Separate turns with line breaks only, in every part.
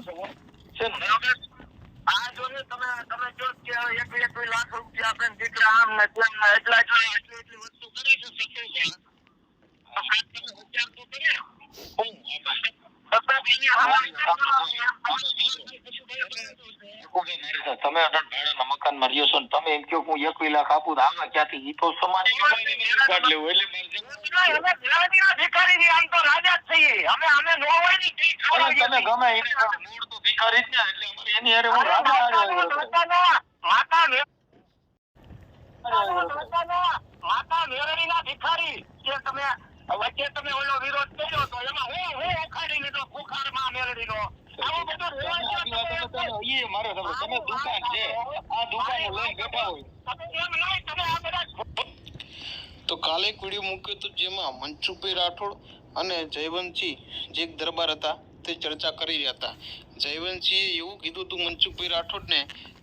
છો
છે?
આ જો તમે તમે જો કે એક એક લાખ રૂપિયા આપે દીકરા આમ એટલા એટલા એટલી વસ્તુ કરી છે સાહેબ તમે વિચાર તો કરે.
તમે અઢાર ભાડાના રહ્યો છો તમે એમ કહો હું એકવી એટલે એને હારે હું રાજા.
માતાના માતા
મેરણી
ના માતા ભિખારી કે તમે વચ્ચે તમે ઓલો વિરોધ કર્યો તો એમાં હું હું ઉખાડી લીધો ખુખારમાં મેરડીનો આવું બધું
તમે આટલી તમે કરો, ઈ મારે ખબર. તમે દુકાન છે આ દુકાન લઈને બેઠા હોય.
તમે એમ નહીં તમે આ બધા
તો કાલે એક વીડિયો મૂક્યો હતો જેમાં મનસુખભાઈ રાઠોડ અને જયવંતસિંહ જે એક દરબાર હતા તે ચર્ચા કરી રહ્યા હતા. જયવંતસિંહે એવું કીધું હતું મનસુખભાઈ રાઠોડને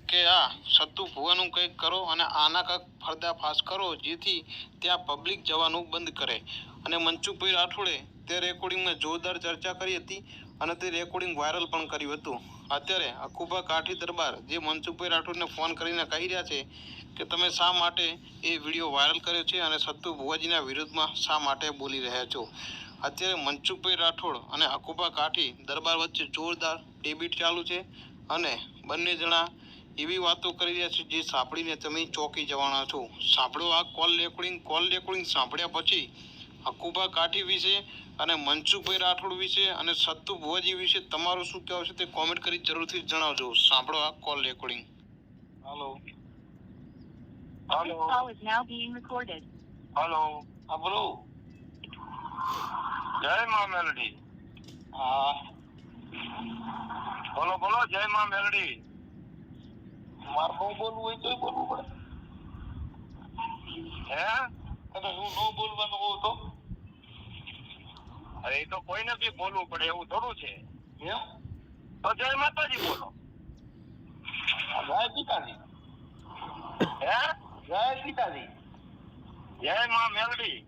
કે આ સત્તુ ભુવાનું કંઈક કરો અને આના કંઈક ફરદાફાશ કરો જેથી ત્યાં પબ્લિક જવાનું બંધ કરે. અને મંચુભાઈ રાઠોડે તે રેકોર્ડિંગમાં જોરદાર ચર્ચા કરી હતી અને તે રેકોર્ડિંગ વાયરલ પણ કર્યું હતું. અત્યારે અકુબા કાઠી દરબાર જે મનસુખભાઈ રાઠોડને ફોન કરીને કહી રહ્યા છે કે તમે શા માટે એ વીડિયો વાયરલ કર્યો છે અને સત્તુ ભુવાજીના વિરુદ્ધમાં શા માટે બોલી રહ્યા છો? અત્યારે મનસુખભાઈ રાઠોડ અને અકુબા કાઠી દરબાર વચ્ચે જોરદાર ડેબિટ ચાલુ છે અને બંને જણા એવી વાતો કરી રહ્યા છે જે સાંભળીને તમે ચોંકી જવાના છો. સાંભળો આ કોલ રેકોર્ડિંગ કોલ રેકોર્ડિંગ સાંભળ્યા પછી અકુબા કાઠી વિશે અને મનસુખભાઈ રાઠોડ વિશે અને સત્તુ ભુવાજી વિશે તમારું શું કહેવું છે તે કોમેન્ટ કરી જરૂરથી જણાવજો. સાંભળો આ કોલ રેકોર્ડિંગ
હાલો
હાલો. હાલો
હા બોલો.
જય મા મેલડી.
હા.
બોલો બોલો જય મા મેલડી.
મારે બહુ બોલવું હોય તોય બોલવું પડે.
હે?
અને હું ન બોલવાનું હોઉં તો?
અરે એ તો કોઈને બી બોલવું પડે એવું થોડું છે. તો જય માતાજી બોલો.
જય પિતાજી
હે?
જય પિતાજી
જય માં મેલડી.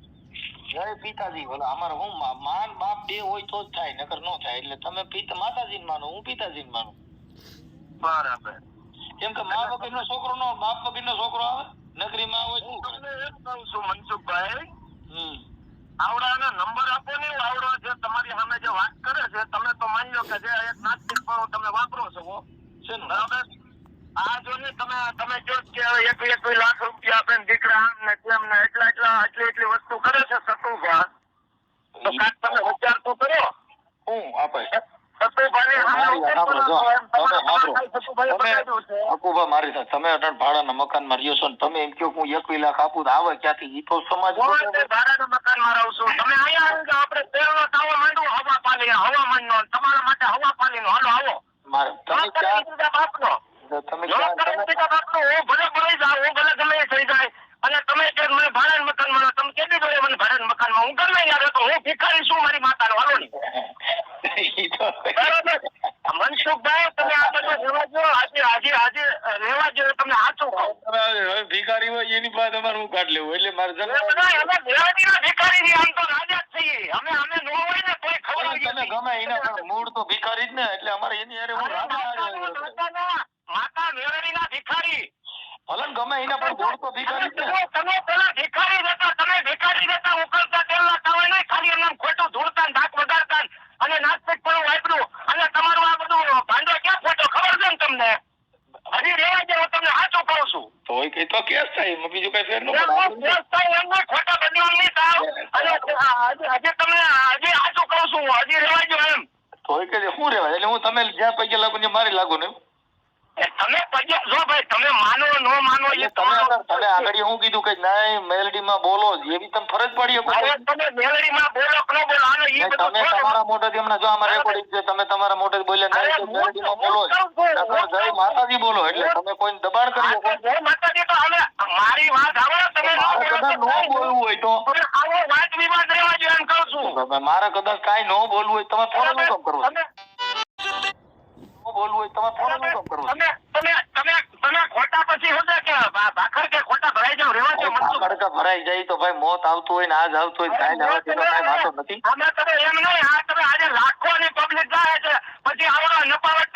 જય પિતાજી બોલો અમારે હું માન બાપ બે હોય તો જ થાય નકર નો થાય. એટલે તમે પિતા માતાજી માનો હું પિતાજી માનું.
બરાબર.
કેમ કે મા વગરનો છોકરો નો બાપ વગરનો છોકરો આવે? નકરી માં હોય શું
કહું છું મનસુખભાઈ? આવડાનો નંબર આપો ને આવડો જે તમારી સામે જે વાત કરે છે, તમે તો માની લો કે જે એક નાસ્તિક પણ તમે વાપરો છો બરાબર આ જો ને તમે તમે જો કે એક એક લાખ રૂપિયા આપે ને દીકરા આમ ને તેમ ને એટલા એટલા એટલી એટલી વસ્તુ કરે છે સતુભા તો કાંઈક તમે વિચાર તો કર્યો?
હું આપે મારી તમે સાંભળો.
ભાઈ સતુભાઈએ
તમે
બતાવ્યું છે.
અકુભા મારી સાથે તમે અઢાર ભાડાના મકાનમાં રહ્યો છો ને તમે એમ કહો હું એકવી લાખ આપું તો આવે ક્યાંથી? ઈ તો સમાજ
ભાડાના મકાનમાં રહું છું. તમે અહીંયા આવો તાવો હવા પાણી હવામાનનો. તમારા માટે હવા પાણીનો હાલો આવો.
મારે તમે ક્યાં ક્યાં
હું ભલે ભરાઈ જાઉં હું ભલે ગમે એ થઈ જાય અને તમે કે મને ભાડાના મકાનમાં રહો, તમે કેદી જોડે મને ભાડાના મકાનમાં હું ગમે ત્યાં રહેતો હું ભિખારી છું મારી માતાનો હાલો ની
ઈ તો
બરાબર મનસુખભાઈ તમે આ બધું રહેવા દો આજે આજે આજે રહેવા દો તમને સાચું કહું
હવે ભિખારી હોય એની પાસે તમારે હું કાઢ લેવું એટલે મારે
એ
જન્મ
બધા અમે દેવાનીના ભિખારી છીએ, આમ તો રાજા જ છીએ અમે અમે નો હોય ને તોય ખવડાવીએ
તમે
છીએ.
ગમે એના પણ મૂળ તો ભિખારી જ ને એટલે અમારે એની હારે હું
માતા મેળવી મેળવીના ભિખારી.
ભલે ગમે એના પણ મૂળ તો ભિખારી જ ને.
તમે પેલા ભિખારી હતા તમે ભિખારી હતા ઉકળતા તેલના તમે નહીં ખાલી એમને ખોટું ધૂળતા ને ધાક વગાડતા અને નાસ્તિક પણ વાપર્યું અને તમારું આ બધું ભાંડો ક્યાં ખોટો? ખબર છે ને તમને? હજી રેવા દે હું તમને સાચું કહું છું.
તો એ કઈ તો કેસ થાય બીજું કઈ ફેર ન
એમ કેસ થાય એમ ખોટા બદનામ નહીં થાય. અને હજી તમને હજી સાચું કહું છું હજી રેવા દો એમ.
તો એ કે શું રેવાય? એટલે હું તમે જ્યાં પૈકી લાગુ ને મારી લાગુ ને
તમે પગે જો ભાઈ તમે માનો ન માનો એ
તમે તમે આગળ હું કીધું કે નહીં મેલડી બોલો એવી તમે ફરજ પડી શકો
તમે મેલડીમાં બોલો કે બોલો આનો ઈ બધું
તમે તમારા મોઢેથી હમણાં જો રેકોર્ડિંગ છે તમે તમારા મોઢેથી બોલ્યા નહીં તો
હું
મેલડી માં
તો-
બોલો જ.
હું તો બોલું,
નકર
હું તો
જય માતાજી બોલો એટલે તમે કોઈને દબાણ કરી શકો.
જય માતાજી તો હવે મારી વાત તમે બોલો
કદાચ
તો
બોલવું હોય તો.
આવો વાદ વિવાદ રહેવા દો એમ કહું છું.
મારે કદાચ કાંઈ ન બોલવું હોય તમે ફોનનું કામ કરવું
તમે
ન બોલવું હોય તમે ફોનનું કામ
તમે તમે તમે તમે ખોટા પછી શું છે કે ભા- ભાખર કે ખોટા ભરાઈ જાવ રહેવા દો મનસુખ.
કડકા ભરાઈ જાય તો ભાઈ મોત આવતું હોય ને આજ આવતું હોય કાઈ નથી.
તમે એમ નહીં આ તમે આજે લાખોની પબ્લિક જાય છે. પછી આવડો નપાવટ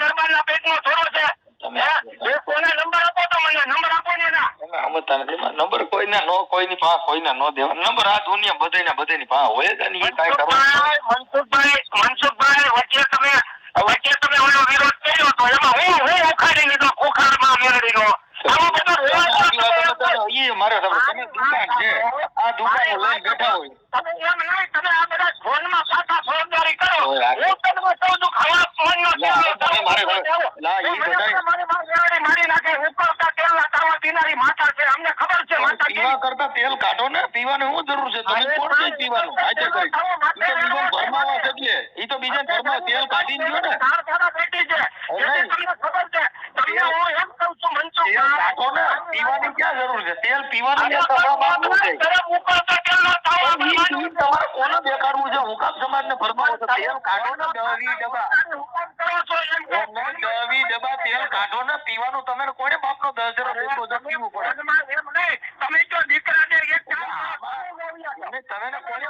દરબારના પેટનો થોડો છે
તમે-
હે? એ કોને નંબર આપો તો મને નંબર આપો ને એના
તમે નથી નંબર કોઈને નો કોઈની પા કોઈને નો દેવા. નંબર આ દુનિયા બધાયના બધાયની પા હોય જ નહીં. કાંઈ કરવાનું
મનસુખભાઈ મનસુખભાઈ વચ્ચે તમે વચ્ચે તમે ઓલો વિરોધ કર્યો તો એમાં હું હું ઉખાડી લીધો
વાતો તો ઈ મારે તમે દુકાન છે. આ દુકાન લઈને બેઠા હોય
તમે એમ નહીં તમે આ બધા ફોનમાં પાછા ફોજદારી કરો
ઓય, આ-
હું તમને કહું છું ખાવા મનનો
લા, તમે મારે ખબર. લા, ઈ બધાય-
મારી માં મેળવી મારી નાખે ઉકળતા તેલના તાવા પીનારી માતા છે અમને ખબર છે માતા
પીવા કરતા તેલ કાઢો ને પીવાની શું જરૂર છે. તમે કોણ નહીં પીવાનું? આજે કરી તો બીજો ઘરમાં એટલે ઈ તો બીજા ઘરમાં તેલ કાઢી ગયો ને.
ચાર દાડા બેઠી છે તમને ખબર છે તમને હું એમ કહું છું મનસુખ
તેલ કાઢો ને. પીવાની ક્યાં જરૂર છે? તેલ પીવાનું ક્યાં તમારા છે
તરફ ઉકળતા તેલ
ના ઈ તમારે કોને દેખાડવું છે? હુકામ સમાજને ભરમાવો છો. તેલ કાઢો ને દવી ડબ્બા
હુકમ કરો છો એમ કે
એમ નહીં, દવી ડબ્બા તેલ કાઢો ને પીવાનું તમે કોને દસ હજાર પીવું પડે
તમે તો એક
તમે ને કોને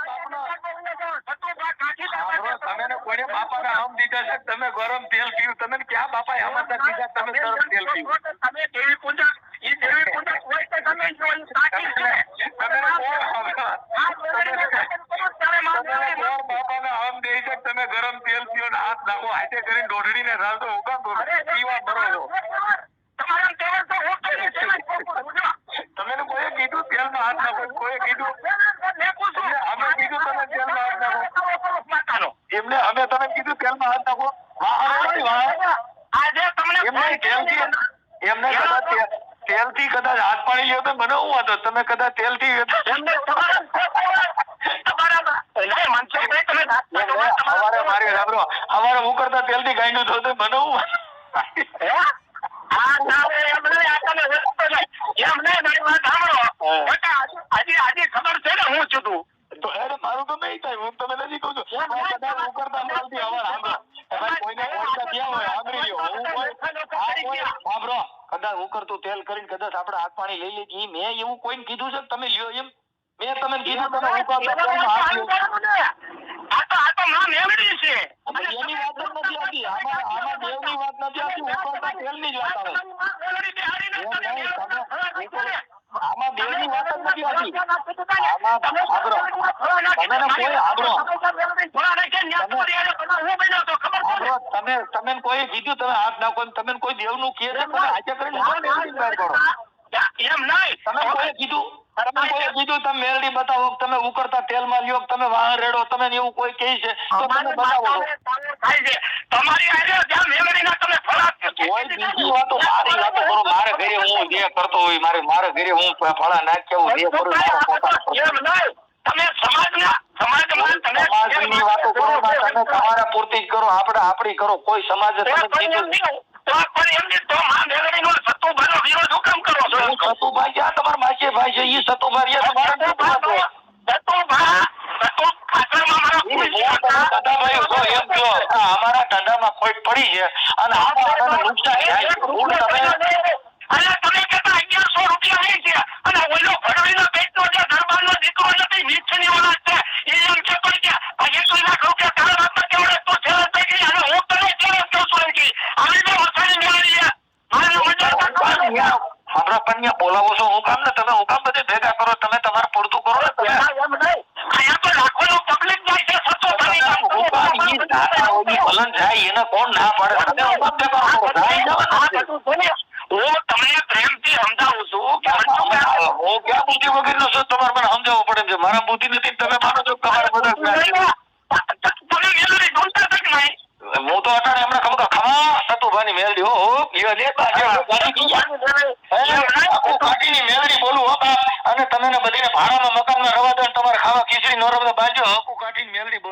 તમે ને કોને આમ દીધા છે તમે ગરમ તેલ પીવું તમે ક્યાં બાપા હમાસા દીધા તમે ગરમ તેલ પીવું
તમે દેવી પૂજક ઈ દેવી પૂજક હોય તો તમે જો ઈ સાચી છે
તમે ને કોણ
આ મેળવીને શાસન કરો ત્યારે મારે
તમે ને કોણ બાપાના આમ દે છે કે તમે ગરમ તેલ પીવો ને હાથ નાખો હાથે કરીને દોઢડી ને હુકામ
તો હું કઈ છે
તમે ને કોઈએ કીધું? તેલમાં હાથ નાખો. કોઈએ કીધું? અમે કીધું તમે તેલમાં હાથ નાખો. એમને અમે તમે કીધું તેલમાં હાથ નાખો. વાહ અરે નહીં, વાહ.
આજે તમને
એમને કદાચ હાથ પાડી લ્યો તો મને હું વાંધો? તમે કદાચ તેલથી
તમારા
મારી સાંભળો અમારે હું કરતા તેલથી ગાંડું થયું તો મને શું વાંધો?
હે? એમ નહીં, આ તને એમ નહીં, મારી વાત સાંભળો. આજે આજે ખબર છે ને હું છું તું.
તો અરે મારું તો નહીં થાય હું તમને નથી કહું છું. કદાચ હું કરતા માલથી હવાર સાંભળો. કોઈને ઓળખતા ગયા હોય સાંભળી લ્યો. હું કોઈ સાંભળો કદાચ હું કરતું તેલ કરીને કદાચ આપણે હાથ પાણી લઈ લીધી મેં એવું કોઈને કીધું છે તમે લ્યો એમ? મેં તમને કીધું તમે હું કરતા હાથ લ્યો
આ તો આ તો માં મેળવી છે
આમાં એની વાત જ નથી આવતી આમાં આમાં દેવની વાત નથી આવતી. જ વાત આવે.
માં તમે
તમે-
મેળવી છે.
આમાં દેવની વાત જ નથી આવતી.
આમાં
તમે તમે કોઈ સાંભળો. સાંભળો, તમે તમે કોઈ કીધું તમે હાથ નાખો તમે કોઈ દેવનું કહે છે તમે કરીને બહાર કરો.
એમ નહીં.
તમે કોઈ કીધું તમે કોઈ કીધું તમે મેલડી બતાવો તમે ઉકળતા તેલમાં લ્યો તમે વાહન રેડો તમે એવું કોઈ કહે છે તો તમે બતાવો.
થાય છે. તમારી આજે જ્યાં મેળવીના તમે ફળા
કોઈ બીજી વાતો મારી વાતો કરો મારે ઘરે હું જે કરતો હોય મારે મારે ઘરે હું ફળા નાખ્યા હું જે કરું મારો પોતાનો
તમે સમાજના સમાજમાં તમે
સમાજની વાતો કરો તમે તમારા પૂરતી જ કરો આપણે આપણી કરો. કોઈ સમાજ તમે કીધું
પણ એમ તો માં મેળવીનો સતુભાઈનો વિરોધ હું કરો છો?
સતુભાઈ ક્યાં તમારા માસી ભાઈ છે એ સતુભાઈ તમારા
સતુભા
સતુભા
તો- સતુભા, સતુ ખાતરમાં મારા કોઈ
દાદાભાઈ કહો એમ કહો આ અમારા ધંધામાં કોઈ પડી છે. અને નુકસાન થાય ભલન જાય એને કોણ ના પાડે હું
તમને પ્રેમથી સમજાવું છું
હું ક્યાં બુદ્ધિ વગરનો છું તમારે મને સમજાવવું પડે છે મારા બુદ્ધિ નથી તમે માનો છો તમારે તો અટાણે હમણાં ખબર ખમા સતુભાની મેલડી હો કાઢીની બોલું, હો અને તમે ને બધીને ભાડામાં મકાનમાં રવા દો તમારે ખાવા ખીચડી નો રવા બાજુ હકુ કાઢીને મેલડી